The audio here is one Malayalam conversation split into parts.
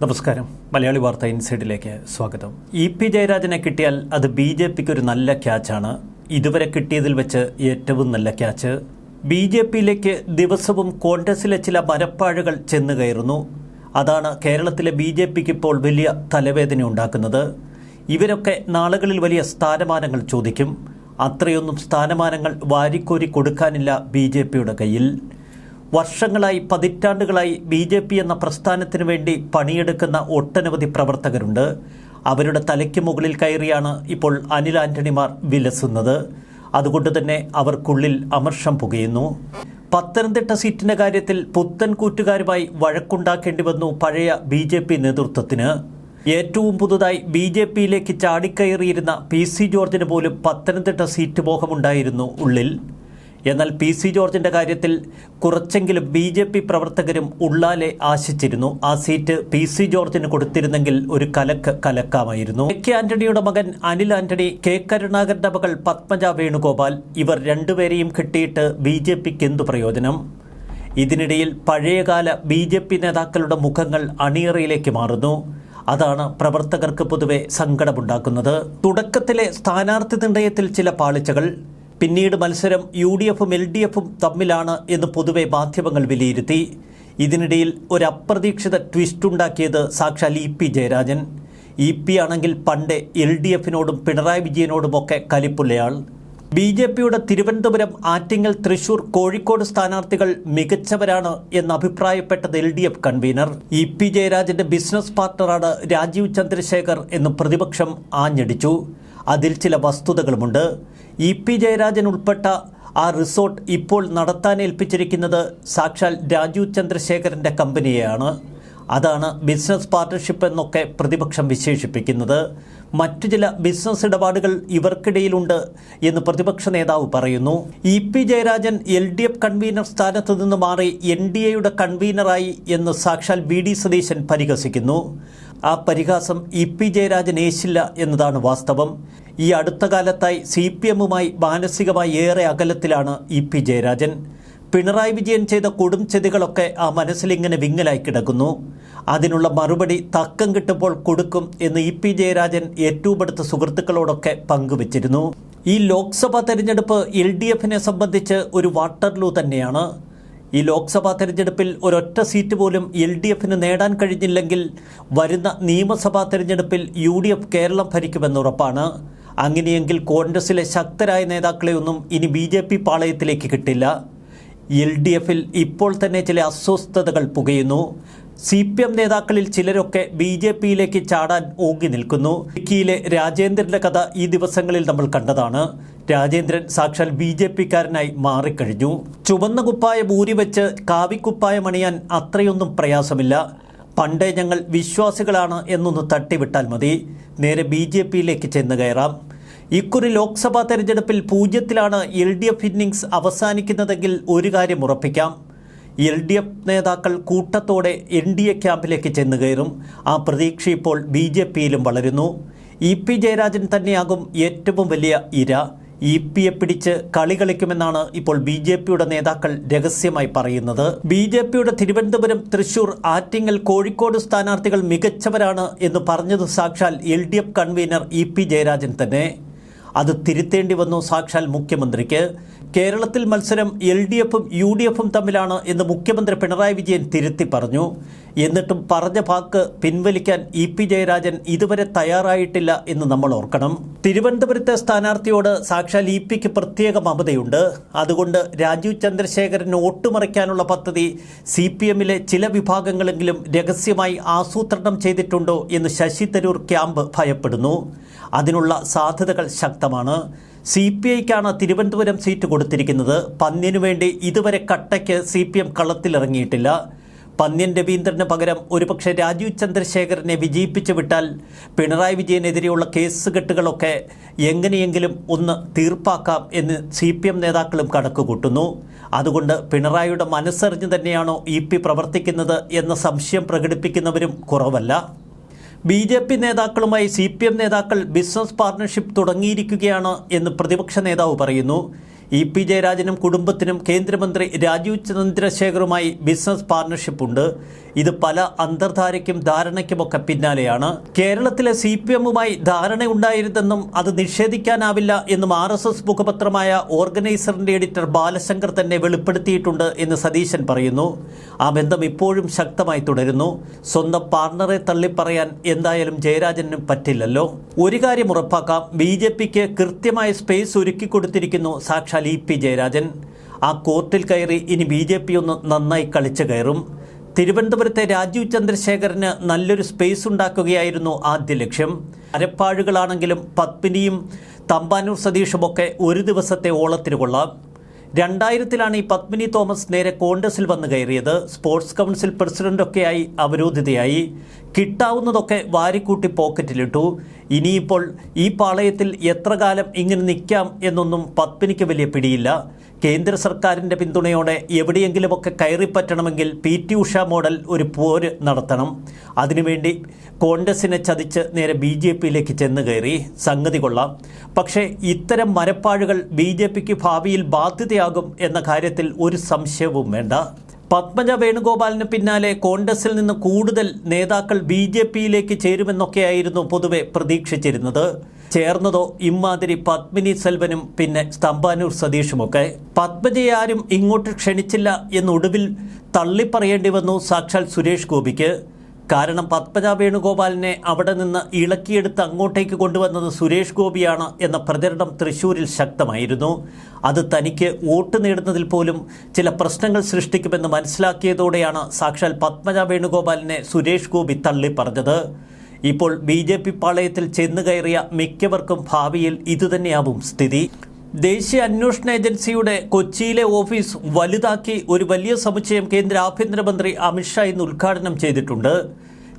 നമസ്കാരം. മലയാളി വാർത്ത ഇൻസൈഡിലേക്ക് സ്വാഗതം. ഇ പി ജയരാജനെ കിട്ടിയാൽ അത് ബി ജെ പിക്ക് ഒരു നല്ല ക്യാച്ചാണ് ഇതുവരെ കിട്ടിയതിൽ വെച്ച് ഏറ്റവും നല്ല ക്യാച്ച് ബി ജെ പിയിലേക്ക് ദിവസവും കോൺഗ്രസിലെ ചില മരപ്പാഴുകൾ ചെന്ന് കയറുന്നു. അതാണ് കേരളത്തിലെ ബി ജെ പിക്ക് ഇപ്പോൾ വലിയ തലവേദന ഉണ്ടാക്കുന്നത്. ഇവരൊക്കെ നാളുകളിൽ വലിയ സ്ഥാനമാനങ്ങൾ ചോദിക്കും. അത്രയൊന്നും സ്ഥാനമാനങ്ങൾ വാരിക്കോരി കൊടുക്കാനില്ല ബി ജെ പിയുടെ കയ്യിൽ. വർഷങ്ങളായി പതിറ്റാണ്ടുകളായി ബി ജെ പി എന്ന പ്രസ്ഥാനത്തിന് വേണ്ടി പണിയെടുക്കുന്ന ഒട്ടനവധി പ്രവർത്തകരുണ്ട്. അവരുടെ തലയ്ക്ക് മുകളിൽ കയറിയാണ് ഇപ്പോൾ അനിൽ ആന്റണിമാർ വിലസുന്നത്. അതുകൊണ്ട് തന്നെ അവർക്കുള്ളിൽ അമർഷം പുകയുന്നു. പത്തനംതിട്ട സീറ്റിന്റെ കാര്യത്തിൽ പുത്തൻ കൂറ്റുകാരുമായി വഴക്കുണ്ടാക്കേണ്ടി വന്നു പഴയ ബി ജെ പി നേതൃത്വത്തിന്. ഏറ്റവും പുതുതായി ബി ജെ പിയിലേക്ക് ചാടിക്കയറിയിരുന്ന പി സി ജോർജിന് പോലും പത്തനംതിട്ട സീറ്റ് മോഹമുണ്ടായിരുന്നു ഉള്ളിൽ. എന്നാൽ പി സി ജോർജിന്റെ കാര്യത്തിൽ കുറച്ചെങ്കിലും ബി ജെ പി പ്രവർത്തകരും ഉള്ളാലെ ആശിച്ചിരുന്നു. ആ സീറ്റ് പി സി ജോർജിന് കൊടുത്തിരുന്നെങ്കിൽ ഒരു കലക്ക് കലക്കാമായിരുന്നു. കെ ആന്റണിയുടെ മകൻ അനിൽ ആന്റണി കെ കരുണാകരന്റെ മകൾ പത്മജ വേണുഗോപാൽ ഇവർ രണ്ടുപേരെയും കിട്ടിയിട്ട് ബി ജെ പിക്ക് എന്തു പ്രയോജനം? ഇതിനിടയിൽ പഴയകാല ബി ജെ പി നേതാക്കളുടെ മുഖങ്ങൾ അണിയറയിലേക്ക് മാറുന്നു. അതാണ് പ്രവർത്തകർക്ക് പൊതുവെ സങ്കടമുണ്ടാക്കുന്നത്. തുടക്കത്തിലെ സ്ഥാനാർത്ഥി നിർണയത്തിൽ ചില പാളിച്ചകൾ. പിന്നീട് മത്സരം യു ഡി എഫും എൽ ഡി എഫും തമ്മിലാണ് എന്ന് പൊതുവെ മാധ്യമങ്ങൾ വിലയിരുത്തി. ഇതിനിടയിൽ ഒരു അപ്രതീക്ഷിത ട്വിസ്റ്റ് ഉണ്ടാക്കിയത് സാക്ഷാൽ E P Jayarajan. E P ആണെങ്കിൽ പണ്ട് എൽ ഡി എഫിനോടും പിണറായി വിജയനോടുമൊക്കെ കലിപ്പുള്ളയാൾ ബി ജെ പിയുടെ തിരുവനന്തപുരം ആറ്റിങ്ങൽ തൃശൂർ കോഴിക്കോട് സ്ഥാനാർത്ഥികൾ മികച്ചവരാണ് എന്ന് അഭിപ്രായപ്പെട്ടത് L D F convener. E P ജയരാജന്റെ ബിസിനസ് പാർട്ണറാണ് രാജീവ് ചന്ദ്രശേഖർ എന്ന് പ്രതിപക്ഷം ആഞ്ഞടിച്ചു. അതിൽ ചില വസ്തുതകളുമുണ്ട്. ഇ പി ജയരാജൻ ഉൾപ്പെട്ട ആ റിസോർട്ട് ഇപ്പോൾ നടത്താൻ ഏൽപ്പിച്ചിരിക്കുന്നത് സാക്ഷാൽ രാജീവ് ചന്ദ്രശേഖരന്റെ കമ്പനിയെയാണ്. അതാണ് ബിസിനസ് പാർട്ണർഷിപ്പ് എന്നൊക്കെ പ്രതിപക്ഷം വിശേഷിപ്പിക്കുന്നത്. മറ്റു ചില ബിസിനസ് ഇടപാടുകൾ ഇവർക്കിടയിലുണ്ട് എന്ന് പ്രതിപക്ഷ നേതാവ് പറയുന്നു. E P Jayarajan L D F convener സ്ഥാനത്ത് നിന്ന് മാറി എൻ ഡി എയുടെ കൺവീനറായി എന്ന് സാക്ഷാൽ വി ഡി സതീശൻ പരിഹസിക്കുന്നു. ആ പരിഹാസം ഇ പി ജയരാജൻ ഏശില്ല എന്നതാണ് വാസ്തവം. ഈ അടുത്ത കാലത്തായി സി പി എമ്മുമായി മാനസികമായി ഏറെ അകലത്തിലാണ് ഇ പി ജയരാജൻ. പിണറായി വിജയൻ ചെയ്ത കൊടും ചെതികളൊക്കെ ആ മനസ്സിലിങ്ങനെ വിങ്ങലായി കിടക്കുന്നു. അതിനുള്ള മറുപടി തക്കം കിട്ടുമ്പോൾ കൊടുക്കും എന്ന് ഇ പി ജയരാജൻ ഏറ്റവും അടുത്ത സുഹൃത്തുക്കളോടൊക്കെ പങ്കുവച്ചിരുന്നു. ഈ ലോക്സഭാ തെരഞ്ഞെടുപ്പ് എൽ ഡി എഫിനെ സംബന്ധിച്ച് ഒരു വാട്ടർലൂ തന്നെയാണ്. ഈ ലോക്സഭാ തെരഞ്ഞെടുപ്പിൽ ഒരൊറ്റ സീറ്റ് പോലും എൽ ഡി എഫിന് നേടാൻ കഴിഞ്ഞില്ലെങ്കിൽ വരുന്ന നിയമസഭാ തെരഞ്ഞെടുപ്പിൽ യു ഡി എഫ് കേരളം ഭരിക്കുമെന്ന് ഉറപ്പാണ്. അങ്ങനെയെങ്കിൽ കോൺഗ്രസിലെ ശക്തരായ നേതാക്കളെയൊന്നും ഇനി ബി ജെ പി പാളയത്തിലേക്ക് കിട്ടില്ല. എൽ ഡി എഫിൽ ഇപ്പോൾ തന്നെ ചില അസ്വസ്ഥതകൾ പുകയുന്നു. സി പി എം നേതാക്കളിൽ ചിലരൊക്കെ ബി ജെ പിയിലേക്ക് ചാടാൻ ഓങ്ങി നിൽക്കുന്നു. ഇടുക്കിയിലെ രാജേന്ദ്രന്റെ കഥ ഈ ദിവസങ്ങളിൽ നമ്മൾ കണ്ടതാണ്. രാജേന്ദ്രൻ സാക്ഷാൽ ബി ജെ പിക്കാരനായി മാറിക്കഴിഞ്ഞു. ചുവന്ന കുപ്പായം ഊരിവെച്ച് കാവിക്കുപ്പായം അണിയാൻ അത്രയൊന്നും പ്രയാസമില്ല. പണ്ടേ ഞങ്ങൾ വിശ്വാസികളാണ് എന്നൊന്ന് തട്ടിവിട്ടാൽ മതി. നേരെ ബി ജെ പിയിലേക്ക് ചെന്ന് കയറാം. ഇക്കുറി ലോക്സഭാ തെരഞ്ഞെടുപ്പിൽ പൂജ്യത്തിലാണ് എൽ ഡി എഫ് ഇന്നിങ്സ് അവസാനിക്കുന്നതെങ്കിൽ ഒരു കാര്യം ഉറപ്പിക്കാം. എൽ ഡി എഫ് നേതാക്കൾ കൂട്ടത്തോടെ എൻ ഡി എ ക്യാമ്പിലേക്ക് ചെന്നു കയറും. ആ പ്രതീക്ഷ ഇപ്പോൾ ബി ജെ പിയിലും വളരുന്നു. ഇ പി ജയരാജൻ തന്നെയാകും ഏറ്റവും വലിയ ഇര. ഇ പിയെ പിടിച്ച് കളി കളിക്കുമെന്നാണ് ഇപ്പോൾ ബി ജെ പിയുടെ നേതാക്കൾ രഹസ്യമായി പറയുന്നത്. ബി ജെ പിയുടെ തിരുവനന്തപുരം തൃശൂർ ആറ്റിങ്ങൽ കോഴിക്കോട് സ്ഥാനാർത്ഥികൾ മികച്ചവരാണ് എന്ന് പറഞ്ഞത് സാക്ഷാൽ L D F convener E P Jayarajan തന്നെ. അത് തിരുത്തേണ്ടി വന്നു സാക്ഷാൽ മുഖ്യമന്ത്രിക്ക്. കേരളത്തിൽ മത്സരം എൽ ഡി എഫും യു ഡി എഫും തമ്മിലാണ് എന്ന് മുഖ്യമന്ത്രി പിണറായി വിജയൻ തിരുത്തി പറഞ്ഞു. എന്നിട്ടും പറഞ്ഞ വാക്ക് പിൻവലിക്കാൻ ഇ പി ജയരാജൻ ഇതുവരെ തയ്യാറായിട്ടില്ല എന്ന് നമ്മൾ ഓർക്കണം. തിരുവനന്തപുരത്തെ സ്ഥാനാർത്ഥിയോട് സാക്ഷാൽ ഇ പിക്ക് പ്രത്യേക മമതയുണ്ട്. അതുകൊണ്ട് രാജീവ് ചന്ദ്രശേഖരന് ഒട്ടുമറിക്കാനുള്ള പദ്ധതി സി പി എമ്മിലെ ചില വിഭാഗങ്ങളെങ്കിലും രഹസ്യമായി ആസൂത്രണം ചെയ്തിട്ടുണ്ടോ എന്ന് ശശി തരൂർ ക്യാമ്പ് ഭയപ്പെടുന്നു. അതിനുള്ള സാധ്യതകൾ ശക്തമാണ്. സി പി ഐക്കാണ് തിരുവനന്തപുരം സീറ്റ് കൊടുത്തിരിക്കുന്നത്. പന്ന്യനു വേണ്ടി ഇതുവരെ കട്ടയ്ക്ക് സി പി എം കളത്തിലിറങ്ങിയിട്ടില്ല. പന്ന്യൻ രവീന്ദ്രന് പകരം ഒരുപക്ഷെ രാജീവ് ചന്ദ്രശേഖരനെ വിജയിപ്പിച്ചു വിട്ടാൽ പിണറായി വിജയനെതിരെയുള്ള കേസുകെട്ടുകളൊക്കെ എങ്ങനെയെങ്കിലും ഒന്ന് തീർപ്പാക്കാം എന്ന് സി പി എം നേതാക്കളും കണക്ക് കൂട്ടുന്നു അതുകൊണ്ട് പിണറായിയുടെ മനസ്സറിഞ്ഞ് തന്നെയാണോ ഇ പി പ്രവർത്തിക്കുന്നത് എന്ന സംശയം പ്രകടിപ്പിക്കുന്നവരും കുറവല്ല. ബി ജെ പി നേതാക്കളുമായി സി പി എം നേതാക്കൾ ബിസിനസ് പാർട്ണർഷിപ്പ് തുടങ്ങിയിരിക്കുകയാണ് എന്ന് പ്രതിപക്ഷ നേതാവ് പറയുന്നു. ഇ പി ജയരാജനും കുടുംബത്തിനും കേന്ദ്രമന്ത്രി രാജീവ് ചന്ദ്രശേഖറുമായി ബിസിനസ് പാർട്ണർഷിപ്പ് ഉണ്ട്. ഇത് പല അന്തർധാരയ്ക്കും ധാരണയ്ക്കുമൊക്കെ പിന്നാലെയാണ്. കേരളത്തിലെ സി പി എമ്മുമായി ധാരണയുണ്ടായിരുന്നെന്നും അത് നിഷേധിക്കാനാവില്ല എന്നും ആർ എസ് എസ് മുഖപത്രമായ ഓർഗനൈസറിന്റെ എഡിറ്റർ ബാലശങ്കർ തന്നെ വെളിപ്പെടുത്തിയിട്ടുണ്ട് എന്ന് സതീശൻ പറയുന്നു. ആ ബന്ധം ഇപ്പോഴും ശക്തമായി തുടരുന്നു. സ്വന്തം പാർട്ണറെ തള്ളിപ്പറയാൻ എന്തായാലും ജയരാജനും പറ്റില്ലല്ലോ. ഒരു കാര്യം ഉറപ്പാക്കാം. ബി ജെ പിക്ക് കൃത്യമായ സ്പേസ് ഒരുക്കി കൊടുത്തിരിക്കുന്നു ഇ പി ജയരാജൻ. ആ കോർട്ടിൽ കയറി ഇനി ബി ജെ പി ഒന്ന് നന്നായി കളിച്ചു കയറും. തിരുവനന്തപുരത്തെ രാജീവ് ചന്ദ്രശേഖരന് നല്ലൊരു സ്പേസ് ഉണ്ടാക്കുകയായിരുന്നു ആദ്യ ലക്ഷ്യം. അരപ്പാഴുകളാണെങ്കിലും പത്മിനിയും തമ്പാനൂർ സതീഷുമൊക്കെ ഒരു ദിവസത്തെ ഓളത്തിന് കൊള്ളാം. രണ്ടായിരത്തിലാണ് ഈ പത്മിനി തോമസ് നേരെ കോൺഗ്രസിൽ വന്നു കയറിയത്. സ്പോർട്സ് കൗൺസിൽ പ്രസിഡന്റൊക്കെയായി അവരോധിതയായി. കിട്ടാവുന്നതൊക്കെ വാരിക്കൂട്ടി പോക്കറ്റിലിട്ടു. ഇനിയിപ്പോൾ ഈ പാളയത്തിൽ എത്ര കാലം ഇങ്ങനെ നിൽക്കാം എന്നൊന്നും പത്മിനിക്ക് വലിയ പിടിയില്ല. കേന്ദ്ര സർക്കാരിന്റെ പിന്തുണയോടെ എവിടെയെങ്കിലുമൊക്കെ കയറിപ്പറ്റണമെങ്കിൽ പി ടി ഉഷ മോഡൽ ഒരു പോര് നടത്തണം. അതിനുവേണ്ടി കോൺഗ്രസിനെ ചതിച്ച് നേരെ ബി ജെ പിയിലേക്ക് ചെന്ന് കയറി. സംഗതി കൊള്ളാം. പക്ഷേ ഇത്തരം മരപ്പാഴുകൾ ബി ജെ പിക്ക് ഭാവിയിൽ ബാധ്യതയാകും എന്ന കാര്യത്തിൽ ഒരു സംശയവും വേണ്ട. പത്മജ വേണുഗോപാലിന് പിന്നാലെ കോൺഗ്രസിൽ നിന്ന് കൂടുതൽ നേതാക്കൾ ബി ജെ പിയിലേക്ക് ചേരുമെന്നൊക്കെയായിരുന്നു പൊതുവെ പ്രതീക്ഷിച്ചിരുന്നത്. ചേർന്നതോ ഇമ്മാതിരി പത്മിനി സെൽവനും പിന്നെ സ്തംഭാനൂർ സതീഷുമൊക്കെ. പത്മജയെ ആരും ഇങ്ങോട്ട് ക്ഷണിച്ചില്ല എന്നൊടുവിൽ തള്ളിപ്പറയേണ്ടി വന്നു സാക്ഷാൽ സുരേഷ് ഗോപിക്ക്. കാരണം പത്മജ വേണുഗോപാലിനെ അവിടെ നിന്ന് ഇളക്കിയെടുത്ത് അങ്ങോട്ടേക്ക് കൊണ്ടുവന്നത് സുരേഷ് ഗോപിയാണ് എന്ന പ്രചരണം തൃശൂരിൽ ശക്തമായിരുന്നു. അത് തനിക്ക് വോട്ട് നേടുന്നതിൽ പോലും ചില പ്രശ്നങ്ങൾ സൃഷ്ടിക്കുമെന്ന് മനസ്സിലാക്കിയതോടെയാണ് സാക്ഷാൽ പത്മജ വേണുഗോപാലിനെ സുരേഷ് ഗോപി തള്ളിപ്പറഞ്ഞത്. ഇപ്പോൾ ബി ജെ പി പാളയത്തിൽ ചെന്നു കയറിയ മിക്കവർക്കും ഭാവിയിൽ ഇതുതന്നെയാവും സ്ഥിതി. ദേശീയ അന്വേഷണ ഏജൻസിയുടെ കൊച്ചിയിലെ ഓഫീസ് വലുതാക്കി ഒരു വലിയ സമുച്ചയം കേന്ദ്ര ആഭ്യന്തരമന്ത്രി അമിത്ഷാ ഇന്ന് ഉദ്ഘാടനം ചെയ്തിട്ടുണ്ട്.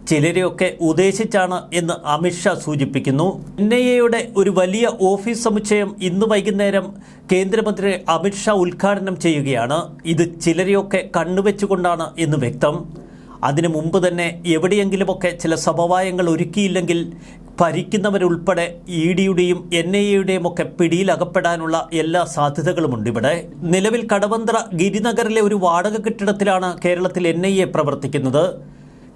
ചിലരെയൊക്കെ ഉദ്ദേശിച്ചാണ് എന്ന് അമിത്ഷാ സൂചിപ്പിക്കുന്നു. എൻ ഒരു വലിയ ഓഫീസ് സമുച്ചയം ഇന്ന് വൈകുന്നേരം കേന്ദ്രമന്ത്രി അമിത്ഷാ ഉദ്ഘാടനം ചെയ്യുകയാണ്. ഇത് ചിലരെയൊക്കെ കണ്ണുവെച്ചുകൊണ്ടാണ് എന്ന് വ്യക്തം. അതിനു മുമ്പ് തന്നെ എവിടെയെങ്കിലുമൊക്കെ ചില സമവായങ്ങൾ ഒരുക്കിയില്ലെങ്കിൽ ഭരിക്കുന്നവരുൾപ്പെടെ ഇ ഡിയുടെയും എൻ ഐ എയുടെയും ഒക്കെ പിടിയിലകപ്പെടാനുള്ള എല്ലാ സാധ്യതകളുമുണ്ട് ഇവിടെ. നിലവിൽ കടവന്ത്ര ഗിരിനഗറിലെ ഒരു വാടക കെട്ടിടത്തിലാണ് കേരളത്തിൽ എൻ ഐ എ പ്രവർത്തിക്കുന്നത്.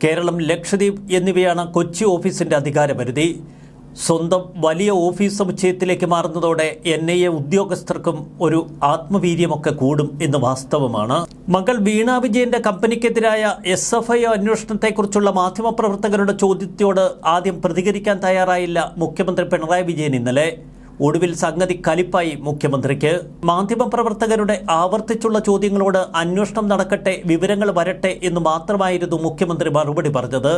കേരളം ലക്ഷദ്വീപ് എന്നിവയാണ് കൊച്ചി ഓഫീസിന്റെ അധികാരപരിധി. സ്വന്തം വലിയ ഓഫീസ് സമുച്ചയത്തിലേക്ക് മാറുന്നതോടെ എൻ ഐ എ ഉദ്യോഗസ്ഥർക്കും ഒരു ആത്മവീര്യമൊക്കെ കൂടും എന്ന് വാസ്തവമാണ്. മകൾ വീണ വിജയന്റെ കമ്പനിക്കെതിരായ എസ് എഫ് ഐ അന്വേഷണത്തെക്കുറിച്ചുള്ള മാധ്യമപ്രവർത്തകരുടെ ചോദ്യത്തോട് ആദ്യം പ്രതികരിക്കാൻ തയ്യാറായില്ല മുഖ്യമന്ത്രി പിണറായി വിജയൻ ഇന്നലെ. ഒടുവിൽ സംഗതി കലിപ്പായി മുഖ്യമന്ത്രിക്ക്. മാധ്യമപ്രവർത്തകരുടെ ആവർത്തിച്ചുള്ള ചോദ്യങ്ങളോട് അന്വേഷണം നടക്കട്ടെ വിവരങ്ങൾ വരട്ടെ എന്ന് മാത്രമായിരുന്നു മുഖ്യമന്ത്രി മറുപടി പറഞ്ഞത്.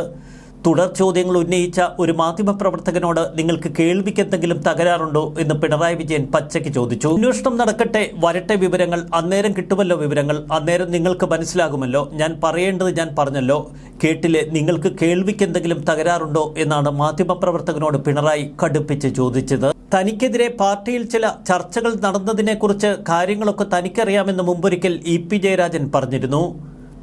തുടർ ചോദ്യങ്ങൾ ഉന്നയിച്ച ഒരു മാധ്യമപ്രവർത്തകനോട് നിങ്ങൾക്ക് കേൾവിക്ക് എന്തെങ്കിലും തകരാറുണ്ടോ എന്ന് പിണറായി വിജയൻ പച്ചയ്ക്ക് ചോദിച്ചു. അന്വേഷണം നടക്കട്ടെ വരട്ടെ വിവരങ്ങൾ അന്നേരം കിട്ടുമല്ലോ വിവരങ്ങൾ അന്നേരം നിങ്ങൾക്ക് മനസ്സിലാകുമല്ലോ. ഞാൻ പറയേണ്ടത് ഞാൻ പറഞ്ഞല്ലോ. കേട്ടിൽ നിങ്ങൾക്ക് കേൾവിക്ക് എന്തെങ്കിലും തകരാറുണ്ടോ എന്നാണ് മാധ്യമപ്രവർത്തകനോട് പിണറായി കടുപ്പിച്ച് ചോദിച്ചത്. തനിക്കെതിരെ പാർട്ടിയിൽ ചില ചർച്ചകൾ നടന്നതിനെക്കുറിച്ച് കാര്യങ്ങളൊക്കെ തനിക്കറിയാമെന്ന് മുമ്പൊരിക്കൽ ഇ പി ജയരാജൻ പറഞ്ഞിരുന്നു.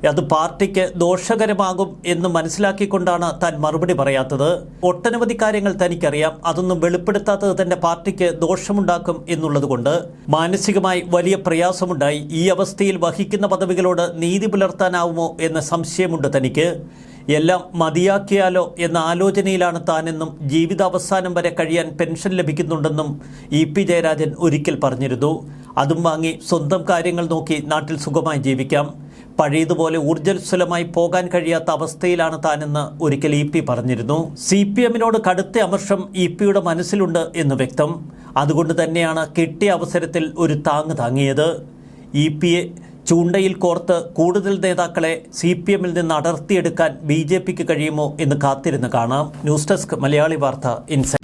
അത് പാർട്ടിക്ക് ദോഷകരമാകും എന്ന് മനസ്സിലാക്കിക്കൊണ്ടാണ് താൻ മറുപടി പറയാത്തത്. ഒട്ടനവധി കാര്യങ്ങൾ തനിക്കറിയാം. അതൊന്നും വെളിപ്പെടുത്താത്തത് തന്റെ പാർട്ടിക്ക് ദോഷമുണ്ടാക്കും എന്നുള്ളതുകൊണ്ട് മാനസികമായി വലിയ പ്രയാസമുണ്ടായി. ഈ അവസ്ഥയിൽ വഹിക്കുന്ന പദവികളോട് നീതി പുലർത്താനാവുമോ എന്ന സംശയമുണ്ട് തനിക്ക്. എല്ലാം മതിയാക്കിയാലോ എന്ന ആലോചനയിലാണ് താനെന്നും ജീവിതാവസാനം വരെ കഴിയാൻ പെൻഷൻ ലഭിക്കുന്നുണ്ടെന്നും ഇ പി ജയരാജൻ ഒരിക്കൽ പറഞ്ഞിരുന്നു. അതും വാങ്ങി സ്വന്തം കാര്യങ്ങൾ നോക്കി നാട്ടിൽ സുഖമായി ജീവിക്കാം. പഴയതുപോലെ ഊർജസ്വലമായി പോകാൻ കഴിയാത്ത അവസ്ഥയിലാണ് താനെന്ന് ഒരിക്കൽ ഇ പി പറഞ്ഞിരുന്നു. സി പി എമ്മിനോട് കടുത്ത അമർഷം ഇ പിയുടെ മനസ്സിലുണ്ട് എന്ന് വ്യക്തം. അതുകൊണ്ട് തന്നെയാണ് കിട്ടിയ അവസരത്തിൽ ഒരു താങ്ങ് താങ്ങിയത്. ഇ പിയെ ചൂണ്ടയിൽ കോർത്ത് കൂടുതൽ നേതാക്കളെ സി പി എമ്മിൽ നിന്ന് അടർത്തിയെടുക്കാൻ ബി ജെ പിക്ക് കഴിയുമോ എന്ന് കാത്തിരുന്ന് കാണാം. ന്യൂസ് ഡെസ്ക് മലയാളി വാർത്ത ഇൻസൈറ്റ്.